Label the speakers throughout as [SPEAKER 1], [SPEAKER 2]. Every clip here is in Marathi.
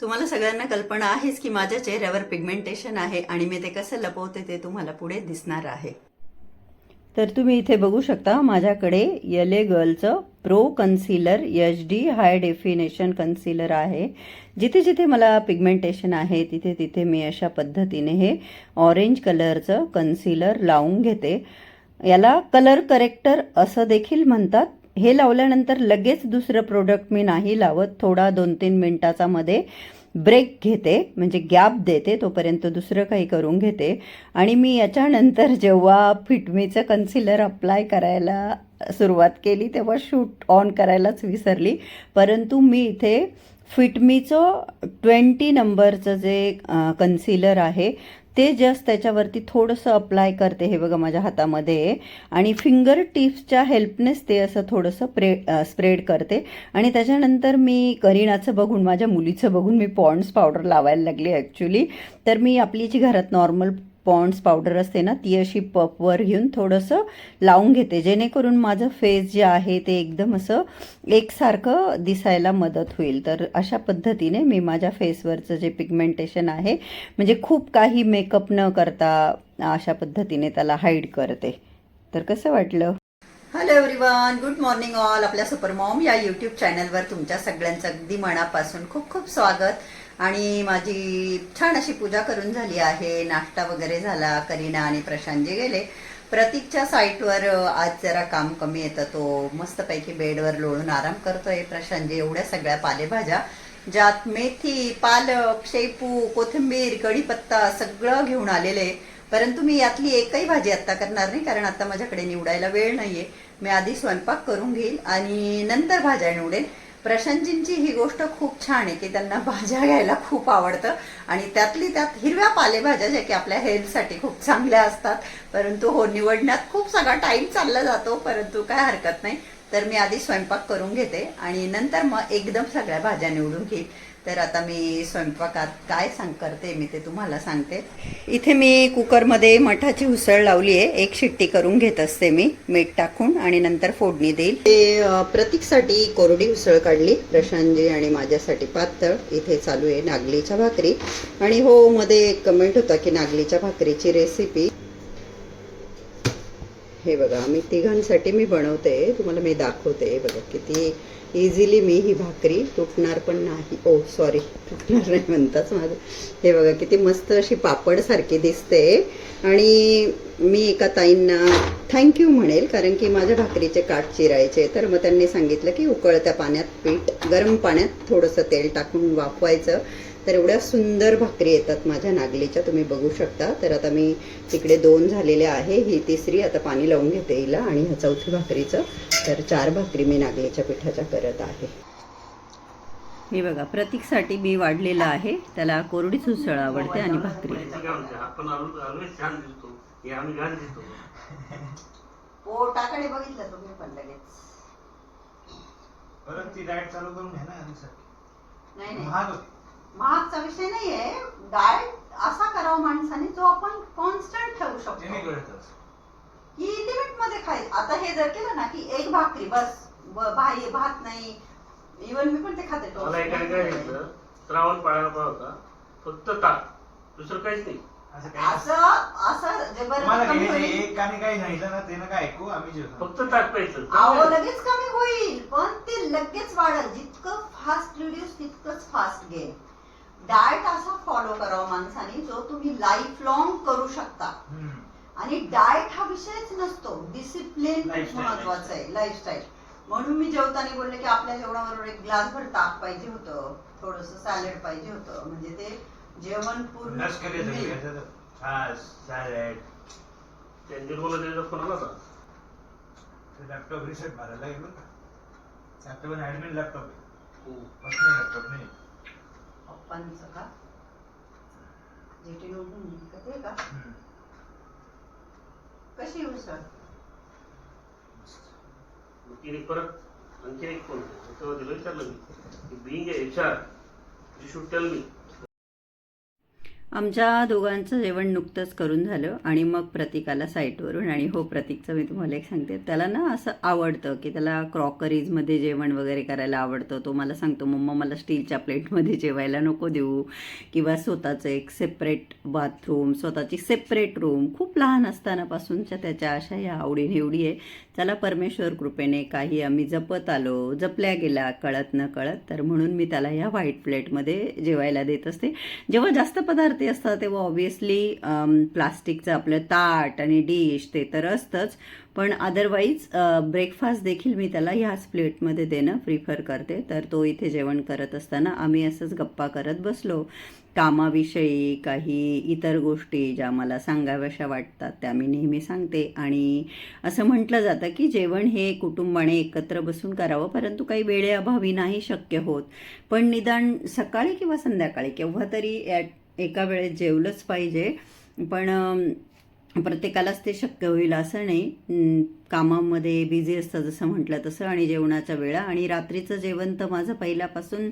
[SPEAKER 1] तुम्हाला सगळ्यांना कल्पना आहेच की माझ्या चेहऱ्यावर पिगमेंटेशन आहे आणि मी ते कसं लपवते ते तुम्हाला पुढे दिसणार आहे. तर तुम्ही इथे बघू शकता माझ्याकडे यले गर्लचं pro concealer H D high definition concealer आहे. जिथे जिथे मला पिगमेंटेशन आहे तिथे तिथे मी अशा पद्धतीने हे ऑरेंज कलरचं कन्सिलर लावून घेते. याला कलर करेक्टर असं देखील म्हणतात. हे लावल्यानंतर लगेच दुसरं प्रोडक्ट मी नाही लावत. थोडा दोन तीन मिनटाचा मध्ये ब्रेक घेते म्हणजे गॅप देते तोपर्यंत दुसरं काही करून घेते. आणि मी याच्यानंतर जेव्हा फिटमीचं कन्सिलर अप्लाय करायला सुरुवात केली तेव्हा शूट ऑन करायलाच विसरली. परंतु मी इथे फिटमीचं ट्वेंटी नंबरचं जे कन्सिलर आहे ते जस्ट त्याच्यावरती थोडंसं अप्लाय करते हे बघा माझ्या हातामध्ये. आणि फिंगर टिप्सच्या हेल्पनेस ते असं थोडंसं प्रे स्प्रेड करते. आणि त्याच्यानंतर मी करिणाचं बघून माझ्या मुलीचं बघून मी पॉन्ड्स पावडर लावायला लागली ॲक्च्युली तर मी आपली जी घरात नॉर्मल पॉन्ड्स पावडर असते ना ती अशी पपवर घेऊन थोडंसं लावून घेते. जेणेकरून माझं फेस जे आहे ते एकदम असं एकसारखं दिसायला मदत होईल. तर अशा पद्धतीने मी माझ्या फेसवरचं जे पिगमेंटेशन आहे म्हणजे खूप काही मेकअप न करता अशा पद्धतीने त्याला हाईड करते. तर कसं वाटलं? Hello everyone good morning all आपल्या सुपर मॉम या यूट्यूब चॅनलवर तुमच्या सगळ्यांचं अगदी मनापासून खूप खूप स्वागत. आणि माझी छान अशी पूजा करून झाली आहे. नाश्ता वगैरे झाला करीना आणि प्रशांतजी गेले. प्रतीकच्या साईटवर आज जरा काम कमी येतं. तो मस्तपैकी बेडवर लोळून आराम करतोय. प्रशांतजी एवढ्या सगळ्या पालेभाज्या ज्यात मेथी पालक शेपू कोथिंबीर कढीपत्ता सगळं घेऊन आलेले परंतु मी यातली एकही भाजी आत्ता करणार नाही कारण आता माझ्याकडे निवडायला वेळ नाहीये. मी आधी स्वयंपाक करून घेईल आणि नंतर भाज्या निवडेल प्रशांतजींची ही गोष्ट खूप छान आहे की त्यांना भाज्या घ्यायला खूप आवडतं. आणि त्यातली त्यात हिरव्या पालेभाज्या ज्या की आपल्या हेल्थसाठी खूप चांगल्या असतात. परंतु हो निवडण्यात खूप सगळा टाईम चालला जातो परंतु काय हरकत नाही. तर मी आधी स्वयंपाक करून घेते आणि नंतर मग एकदम सगळ्या भाज्या निवडून घेईन तर आता मी स्वयंपाकात काय सांग करते मी ते तुम्हाला सांगते. इथे मी कुकरमध्ये मठाची उसळ लावली आहे. एक शिट्टी करून घेत असते मी. मीठ टाकून आणि नंतर फोडणी देईल. ते प्रतीकसाठी कोरडी उसळ काढली. प्रशांतजी आणि माझ्यासाठी पातळ. इथे चालू आहे नागलीच्या भाकरी. आणि हो मध्ये एक कमेंट होता की नागलीच्या भाकरीची रेसिपी हे बघा मी तिघांसाठी मी बनवते तुम्हाला मी दाखवते. हे बघा किती इझिली मी ही भाकरी तुटणार पण नाही. Oh, ओ सॉरी तुटणार नाही म्हणताच माझं. हे बघा किती मस्त अशी पापडसारखी दिसते. आणि मी एका ताईंना थँक्यू म्हणेल कारण की माझ्या भाकरीचे काठ चिरायचे. तर मग त्यांनी सांगितलं की उकळत्या पाण्यात पीठ गरम पाण्यात थोडंसं तेल टाकून वाफवायचं. तर एवढ्या सुंदर भाकरी येतात माझ्या नागलीच्या तुम्ही बघू शकता. तर आता मी तिकडे दोन झालेल्या आहे. ही तिसरी आता पाणी लावून घेते हिला आणि ह्या चौथी भाकरीचं. तर चार भाकरी मी नागलीच्या पिठाच्या करत आहे. हे बघा प्रतीकसाठी मी वाढलेलं आहे. त्याला कोरडीच उसळ आवडते आणि भाकरी.
[SPEAKER 2] हे आम्ही घाण दिसतो
[SPEAKER 1] पोटाकडे बघितलं तुम्ही पण लगेच.
[SPEAKER 3] परत ती डाएट चालू करून घ्या ना आधीसाठी.
[SPEAKER 1] नाही नाही. महागचा विषय नाहीये. डाएट असा करावा माणसाने जो आपण कॉन्स्टंट ठेवू शकतो. की लिमिटमध्ये खाय आता हे जर केलं ना की एक भाकरी बस. भाई भात नाही. इवन मी पण ते खाते. toast.
[SPEAKER 2] मला एकाने काय घेतलं श्रावण पाळायला होता. फक्त ताक. दुसरं काहीच नाही.
[SPEAKER 3] असं.
[SPEAKER 1] असं असं जे बरं कमी होईल.
[SPEAKER 3] एक आणि काही सांगितलं ना ते ना काय ऐकू. आम्ही जेवतो.
[SPEAKER 2] फक्त ताक प्यायचं.
[SPEAKER 1] अहो लगेच कमी होईल. पण ते लगेच वाढेल. जितकं फास्ट रिड्यूस तितकंच फास्ट गेन डाएट असा फॉलो करावा माणसाने जो तुम्ही लाईफ लॉंग करू शकता. आणि डाएट हा विषयच नसतो. डिसिप्लिन महत्वाचं आहे. लाईफस्टाईल म्हणून मी जेवताना बोलले की आपल्या जेवणाबरोबर एक ग्लासभर ताक पाहिजे होतं. थोडस सॅलड पाहिजे होतं. म्हणजे ते जेवण पूर्ण
[SPEAKER 3] सॅलड लॅपटॉप रिसेट मारायला गेलो लॅपटॉप ऍडमिन लॅपटॉप लॅपटॉप नाही
[SPEAKER 1] पप्पांचं का जेटी नोटून गेली का ते का कशी येऊ सर
[SPEAKER 2] मग तिने परत आणखीन एक फोन केला. दिलं विचारलं मी being H R you should tell me
[SPEAKER 1] आमच्या दोघांचं जेवण नुकतंच करून झालं आणि मग प्रतीकाला साईटवरून आणि हो प्रतीकचं मी तुम्हाला एक सांगते. त्याला ना असं आवडतं की त्याला क्रॉकरीजमध्ये जेवण वगैरे करायला आवडतं. तो मला सांगतो मम्मा मला स्टीलच्या प्लेटमध्ये जेवायला नको देऊ. किंवा स्वतःचं एक सेपरेट बाथरूम स्वतःची सेपरेट रूम खूप लहान असतानापासूनच्या त्याच्या अशा ह्या आवडीनिवडी आहे. त्याला परमेश्वर कृपेने काही आम्ही जपत आलो जपल्या गेल्या कळत न कळत. तर म्हणून मी त्याला ह्या व्हाईट प्लेटमध्ये जेवायला देत असते. जेव्हा जास्त पदार्थ असतात तेव्हा ऑब्विसली प्लास्टिकचं आपलं ताट आणि डिश ते तर असतंच. पण अदरवाईज ब्रेकफास्ट देखील मी त्याला ह्याच प्लेटमध्ये देणं प्रिफर करते. तर तो इथे जेवण करत असताना आम्ही असंच गप्पा करत बसलो. कामाविषयी काही इतर गोष्टी ज्या मला सांगाव्याशा वाटतात त्या मी नेहमी सांगते. आणि असं म्हटलं जातं की जेवण हे कुटुंबाने एकत्र बसून करावं परंतु काही वेळेअभावी नाही शक्य होत. पण निदान सकाळी किंवा संध्याकाळी केव्हा तरी एका वेळेस जेवलंच पाहिजे. पण प्रत्येकालाच ते शक्य होईल असं नाही. कामामध्ये बिझी असतं जसं म्हटलं तसं आणि जेवणाच्या वेळा. आणि रात्रीचं जेवण तर माझं पहिल्यापासून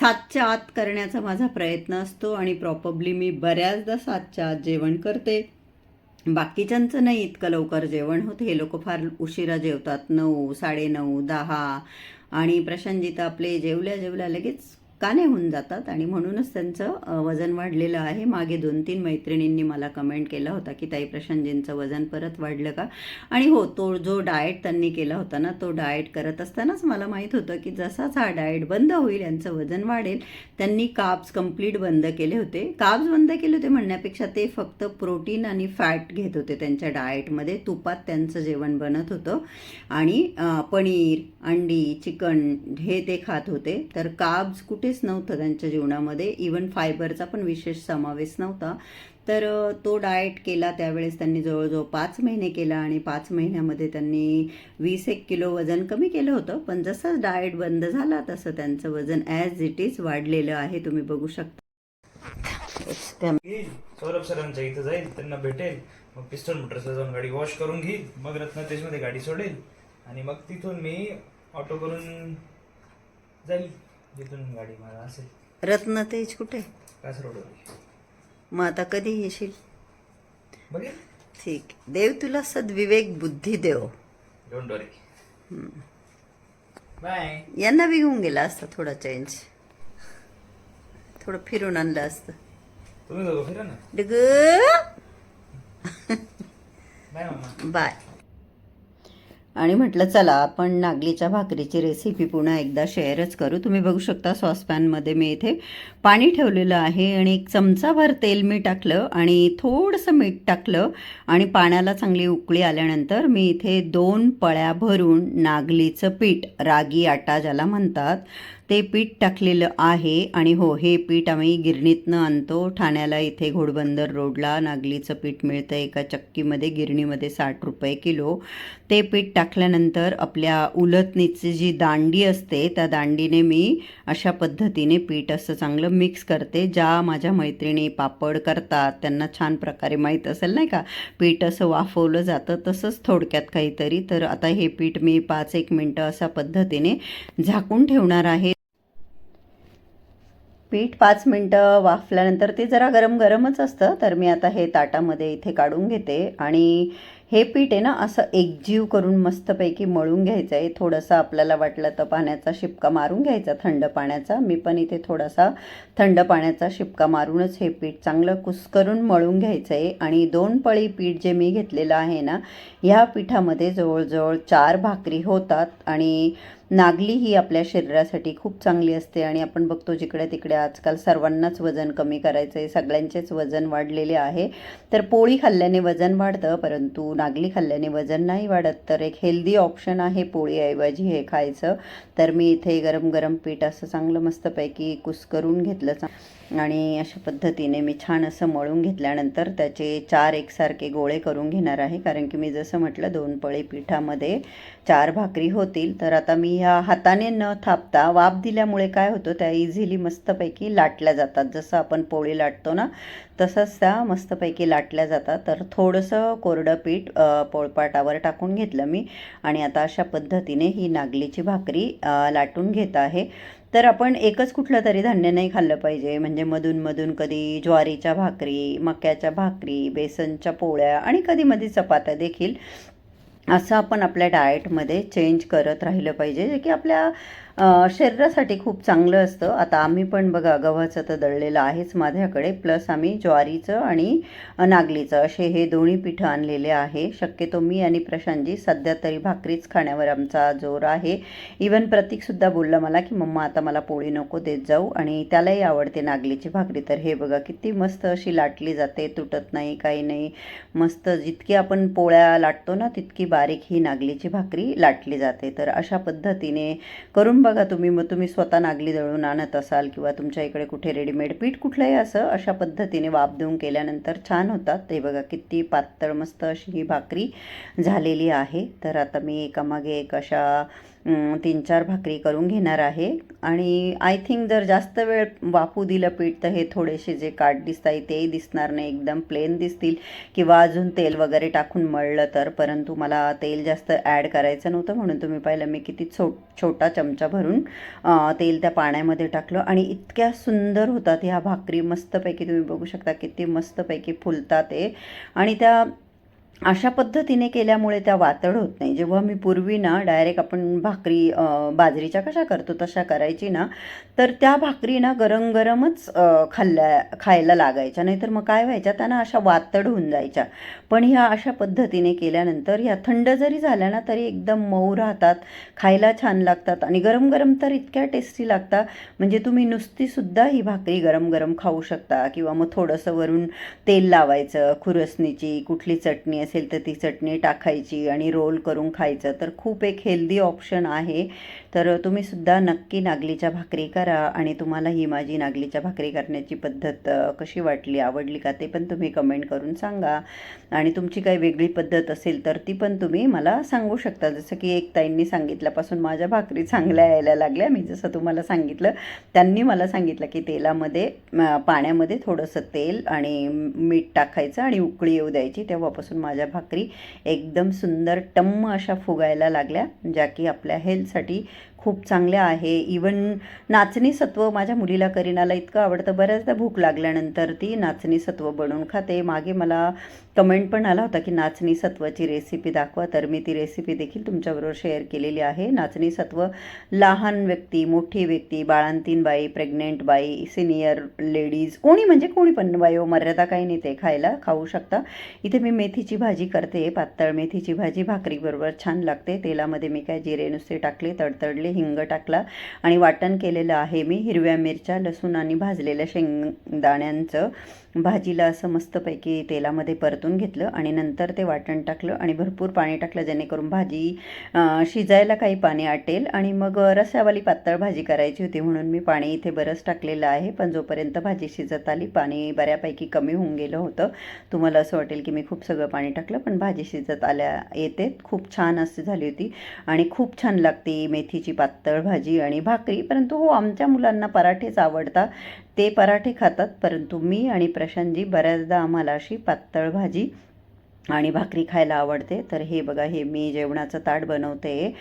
[SPEAKER 1] सातच्या आत करण्याचा माझा प्रयत्न असतो आणि प्रॉपरली मी बऱ्याचदा सातच्या आत जेवण करते. बाकीच्यांचं नाही इतकं लवकर जेवण होत. हे लोक फार उशिरा जेवतात. नऊ साडेनऊ दहा. आणि प्रशांतजी तर आपले जेवल्या जेवल्या लगेच काने होऊन जातात आणि म्हणूनच त्यांचं वजन वाढलेलं आहे. मागे दोन तीन मैत्रिणींनी मला कमेंट केला होता की ताई प्रशांतजींचं वजन परत वाढलं का? आणि हो तो जो डाएट त्यांनी केला होता ना तो डाएट करत असतानाच मला माहीत होतं की जसाच हा डाएट बंद होईल यांचं वजन वाढेल त्यांनी काब्स कंप्लीट बंद केले होते. काब्स बंद केले होते म्हणण्यापेक्षा ते फक्त प्रोटीन आणि फॅट घेत होते त्यांच्या डाएटमध्ये तुपात त्यांचं जेवण बनत होतं. आणि पनीर अंडी चिकन हे ते खात होते. तर काब्स काहीच नव्हतं त्यांच्या जीवनामध्ये. इवन फायबरचा पण विशेष समावेश नव्हता. तर तो डाएट केला त्यावेळेस त्यांनी जवळजवळ पाच महिने केला आणि पाच महिन्यामध्ये त्यांनी वीस एक किलो वजन कमी केलं होतं. पण जसं डाएट बंद झाला तसं त्यांचं वजन ॲज इट इज वाढलेलं आहे. तुम्ही बघू शकता.
[SPEAKER 3] सौरभ सरांच्या इथं जाईल त्यांना भेटेल मग पिस्टन मोटर्सला जाऊन गाडी वॉश करून घेईल मग रत्नातेजमध्ये गाडी सोडेल आणि मग तिथून मी ऑटो करून जाईल जिथून गाडी मला असेल.
[SPEAKER 1] रत्नतेज कुठे? मग आता कधी येशील?
[SPEAKER 3] बघेल.
[SPEAKER 1] ठीक. देव तुला सद्विवेक बुद्धी देव.
[SPEAKER 3] Don't worry bye.
[SPEAKER 1] यांना बी घेऊन गेला असता थोडा चेंज थोडं फिरून आणलं असतं.
[SPEAKER 3] तुम्ही दोघं फिरा ना.
[SPEAKER 1] डग.
[SPEAKER 3] Bye
[SPEAKER 1] bye. आणि म्हटलं चला आपण नागलीच्या भाकरीची रेसिपी पुन्हा एकदा शेअरच करू. तुम्ही बघू शकता सॉसपॅनमध्ये मी इथे पाणी ठेवलेलं आहे आणि एक चमचाभर तेल मी टाकलं आणि थोडंसं मीठ टाकलं आणि पाण्याला चांगली उकळी आल्यानंतर मी इथे दोन पळ्या भरून नागलीचं पीठ रागी आटा ज्याला म्हणतात ते पीठ टाकलेलं आहे आणि हो हे पीठ आम्ही गिरणीतनं आणतो. ठाण्याला इथे घोडबंदर रोडला नागलीचं पीठ मिळतं. एका चक्कीमध्ये गिरणीमध्ये साठ रुपये किलो. ते पीठ टाकल्यानंतर आपल्या उलथणीची जी दांडी असते त्या दांडीने मी अशा पद्धतीने पीठ असं चांगलं मिक्स करते. ज्या माझ्या मैत्रिणी पापड करतात त्यांना छान प्रकारे माहीत असेल नाही का? पीठ असं वाफवलं जातं तसंच थोडक्यात काहीतरी. तर आता हे पीठ मी पाच एक मिनटं अशा पद्धतीने झाकून ठेवणार आहे. पीठ पाच मिनटं वाफल्यानंतर ते जरा गरम गरमच असतं. तर मी आता हे ताटामध्ये इथे काढून घेते. आणि हे पीठ आहे ना असं एकजीव करून मस्तपैकी मळून घ्यायचं आहे. थोडंसं आपल्याला वाटलं तर पाण्याचा शिपका मारून घ्यायचा थंड पाण्याचा. मी पण इथे थोडासा थंड पाण्याचा शिपका मारूनच हे पीठ चांगलं कुस्करून मळून घ्यायचं आहे. आणि दोन पळी पीठ जे मी घेतलेलं आहे ना ह्या पिठामध्ये जवळजवळ चार भाकरी होतात. आणि नागली ही आपल्या शरीरासाठी खूप चांगली असते आणि आपण बघतो जिकडे तिकडे आजकाल सर्वांनाच वजन कमी करायचं आहे सगळ्यांचेच वजन वाढलेले आहे. तर पोळी खाल्ल्याने वजन वाढतं परंतु नागली खाल्ल्याने वजन नाही वाढत. तर एक हेल्दी ऑप्शन आहे पोळीऐवजी हे खायचं. तर मी इथे गरम गरम पीठ असं चांगलं मस्तपैकी कुस्करून घेतलं. चा- आणि अशा पद्धतीने मी छान असं मळून घेतल्यानंतर त्याचे चार एकसारखे गोळे करून घेणार आहे. कारण की मी जसं म्हटलं दोन पळे पिठामध्ये चार भाकरी होतील. तर आता मी ह्या हाताने न थापता वाफ दिल्यामुळे काय होतं त्या इझिली मस्तपैकी लाटल्या जातात. जसं आपण पोळी लाटतो ना तसंच त्या मस्तपैकी लाटल्या जातात. तर थोडंसं कोरडं पीठ पोळपाटावर टाकून घेतलं मी. आणि आता अशा पद्धतीने ही नागलीची भाकरी लाटून घेत आहे. तर आपण एकच कुठलं तरी धान्य नाही खाल्लं पाहिजे. म्हणजे मधूनमधून कधी ज्वारीच्या भाकरी, मक्याच्या भाकरी, बेसनच्या पोळ्या आणि कधी-मधी चपात्या देखील असं आपण आपल्या डाएटमध्ये चेंज करत राहिलं पाहिजे जे की आपल्या शरीरासाठी खूप चांगलं असतं. आता आम्ही पण बघा गव्हाचं तर दळलेलं आहेच माझ्याकडे. प्लस आम्ही ज्वारीचं आणि नागलीचं असे हे दोन्ही पिठं आणलेले आहे. शक्यतो मी आणि प्रशांतजी सध्या तरी भाकरीच खाण्यावर आमचा जोर आहे. इवन प्रतीकसुद्धा बोलला मला की मम्मा आता मला पोळी नको देत जाऊ. आणि त्यालाही आवडते नागलीची भाकरी. तर हे बघा किती मस्त अशी लाटली जाते तुटत नाही काही नाही. मस्त जितकी आपण पोळ्या लाटतो ना तितकी बारीक ही नागलीची भाकरी लाटली जाते. तर अशा पद्धतीने करून बघा तुम्ही मग तुम्ही स्वतः नागली दळून आणत असाल किंवा तुमच्या इकडे कुठे रेडीमेड पीठ कुठलंही असं अशा पद्धतीने वाफ देऊन केल्यानंतर छान होतात. ते बघा किती पातळ मस्त अशी ही भाकरी झालेली आहे. तर आता मी एकामागे एक अशा तीन चार भाकरी करून घेणार आहे. आणि आय थिंक जर जास्त वेळ वाफू दिलं पीठ तर हे थोडेसे जे काठ दिसत आहे तेही दिसणार नाही. एकदम प्लेन दिसतील. किंवा अजून तेल वगैरे टाकून मळलं तर परंतु मला तेल जास्त ॲड करायचं नव्हतं म्हणून तुम्ही पाहिलं मी किती छो छोटा चमचा भरून तेल त्या पाण्यामध्ये टाकलं. आणि इतक्या सुंदर होतात ह्या भाकरी. मस्तपैकी तुम्ही बघू शकता किती मस्तपैकी फुलतात ते. आणि त्या अशा पद्धतीने केल्यामुळे त्या वातड होत नाही. जेव्हा मी पूर्वी ना डायरेक्ट आपण भाकरी बाजरीच्या कशा करतो तशा करायची ना तर त्या भाकरी ना गरम गरमच खाल्ल्या खायला लागायच्या. नाहीतर मग काय व्हायच्या? त्यांना अशा वातड होऊन जायच्या. पण ह्या अशा पद्धतीने केल्यानंतर ह्या थंड जरी झाल्या ना तरी एकदम मऊ राहतात खायला छान लागतात आणि गरम गरम तर इतक्या टेस्टी लागतात. म्हणजे तुम्ही नुसतीसुद्धा ही भाकरी गरम गरम खाऊ शकता किंवा मग थोडंसं वरून तेल लावायचं खुरसणीची कुठली चटणी असेल तर ती चटणी टाकायची आणि रोल करून खायचं तर खूप एक हेल्दी ऑप्शन आहे. तर तुम्ही सुद्धा नक्की नागलीच्या भाकरी करा आणि तुम्हाला ही माझी नागलीच्या भाकरी करण्याची पद्धत कशी वाटली आवडली का ते पण तुम्ही कमेंट करून सांगा. आणि तुमची काही वेगळी पद्धत असेल तर ती पण तुम्ही मला सांगू शकता. जसं की एक ताईंनी सांगितल्यापासून माझ्या भाकरी चांगल्या यायला लागल्या. मी जसं तुम्हाला सांगितलं त्यांनी मला सांगितलं की तेलामध्ये पाण्यामध्ये थोडंसं तेल आणि मीठ टाकायचं आणि उकळी येऊ द्यायची. तेव्हापासून माझ्या माझ्या भाकरी एकदम सुंदर टम्म अशा फुगायला लागल्या ज्या की आपल्या हेल्थसाठी खूप चांगल्या आहे. इवन नाचणी सत्व माझ्या मुलीला करीनाला इतकं आवडतं. बऱ्याचदा भूक लागल्यानंतर ती नाचणी सत्व बनवून खाते. मागे मला कमेंट पण आला होता की नाचणी सत्वाची रेसिपी दाखवा. तर मी ती रेसिपी देखील तुमच्याबरोबर शेअर केलेली आहे. नाचणी सत्व लहान व्यक्ती मोठी व्यक्ती बाळांतीन बाई प्रेग्नेंट बाई सिनियर लेडीज कोणी म्हणजे कोणी पण बायो हो, मर्यादा काही नाही ते खायला खाऊ शकता. इथे मी मेथीची भाजी करते. पातळ मेथीची भाजी भाकरीबरोबर छान लागते. तेलामध्ये मी काय जिरे नुसते टाकले तडतडले हिंग टाकला आणि वाटण केलेलं आहे मी. हिरव्या मिरच्या लसूण आणि भाजलेल्या शेंगदाण्यांचं भाजीला असं मस्तपैकी तेलामध्ये परतून घेतलं आणि नंतर ते वाटण टाकलं आणि भरपूर पाणी टाकलं जेणेकरून भाजी शिजायला काही पाणी आटेल. आणि मग रस्यावाली पातळ भाजी करायची होती म्हणून मी पाणी इथे बरंच टाकलेलं आहे. पण जोपर्यंत भाजी शिजत आली पाणी बऱ्यापैकी कमी होऊन गेलं होतं. तुम्हाला असं वाटेल की मी खूप सगळं पाणी टाकलं पण भाजी शिजत आल्या येते खूप छान अशी झाली होती आणि खूप छान लागते मेथीची पातळ भाजी आणि भाकरी. परंतु हो आमच्या मुलांना पराठेच आवडतात. ते पराठे खातात. परंतु मी आणि प्रशांतजी बऱ्याचदा आम्हाला अशी पातळ भाजी आणि भाकरी खायला आवडते. तर हे बघा हे मी जेवणाचं ताट बनवते.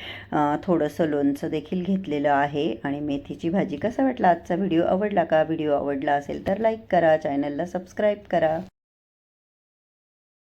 [SPEAKER 1] थोडंसं लोणचं देखील घेतलेलं आहे आणि मेथीची भाजी. कसा वाटला आजचा व्हिडिओ? आवडला का? व्हिडिओ आवडला असेल तर लाईक करा. चॅनलला सबस्क्राईब करा.